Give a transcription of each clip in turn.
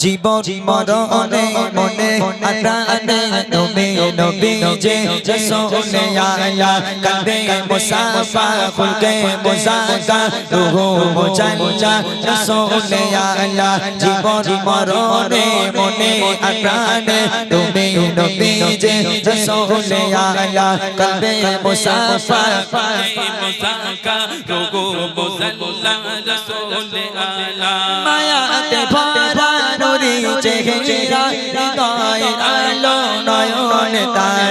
জীবন মরণে মনে প্রাণে নবী নবী যে রসুলে আলা কলবে মুসাফা খুলকে মুসাকা রুহু মুজাল্লা রসুলে আলা জীবন মরণে মনে প্রাণে নবী নবী যে রসুলে আলা কলবে মুসাফা মুসাকা রোগো মুসাল্লা রসুলে আলা মায়াতে ভরা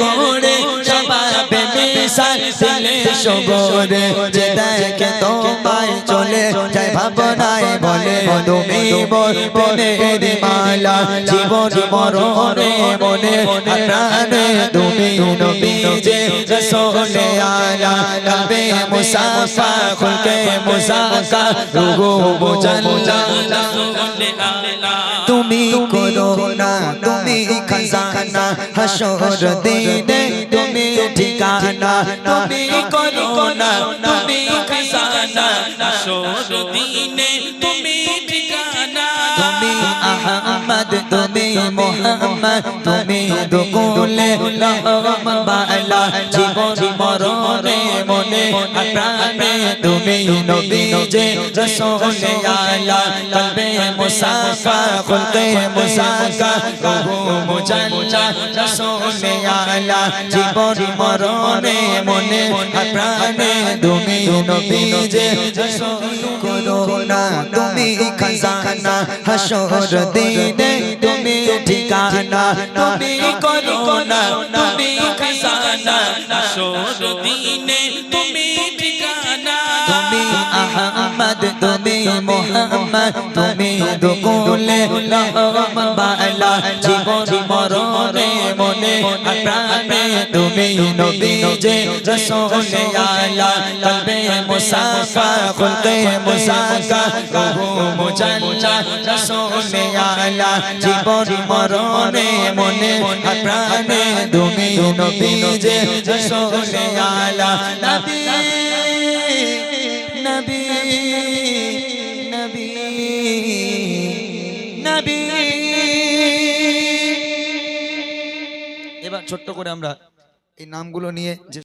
গোড়ে সবাবে বেসাল দিলে যে দেখে তোমায় চলে যায় ভাবনায় বলে তুমি মালা, জীবন মরণে মনে প্রাণে তুমি নবী যে রসোলে আলা কলবে মুসাফা, খুলকে মুসাকা রুহু মুজাল্লা রসুলে আলা তুমি করোনা খাজানা হাসর দিনে তুমি ঠিকানা। তুমি করোনা তুমি খাজানা। হাসর দিনে আহমদ তুমি মোহাম্মদ, তুমি দুকুলে লহম বালা, জীবন মরণে মনে প্রাণে তুমি নবী যে রসুলে আলা কলবে মুসাফা খুলকে মুসাকা রুহু মুজাল্লা রসুলে আলা জীবন মরণে মনে প্রাণে তুমি নবী যে রসুল করোনা তুমি খাজানা, হাসর দিনে তুমি ঠিকানা তুমি করোনা তুমি খাজানা আসর দিনে তুমি ঠিকানা। তুমি আহমদ মোহাম্মদ, তুমি দুকুলে বালা, জীবন মরণে মনে প্রাণে তুমি নবী যে রসুলে আলা, কলবে মুসাফা খুলকে মুসাকা রুহু মুজাল্লা, রসুলে আলা, জীবন মরণে মনে প্রাণে তুমি নবী যে রসুলে আলা, নবী নবী নবী। এবার ছোট্ট করে আমরা এই নামগুলো নিয়ে যে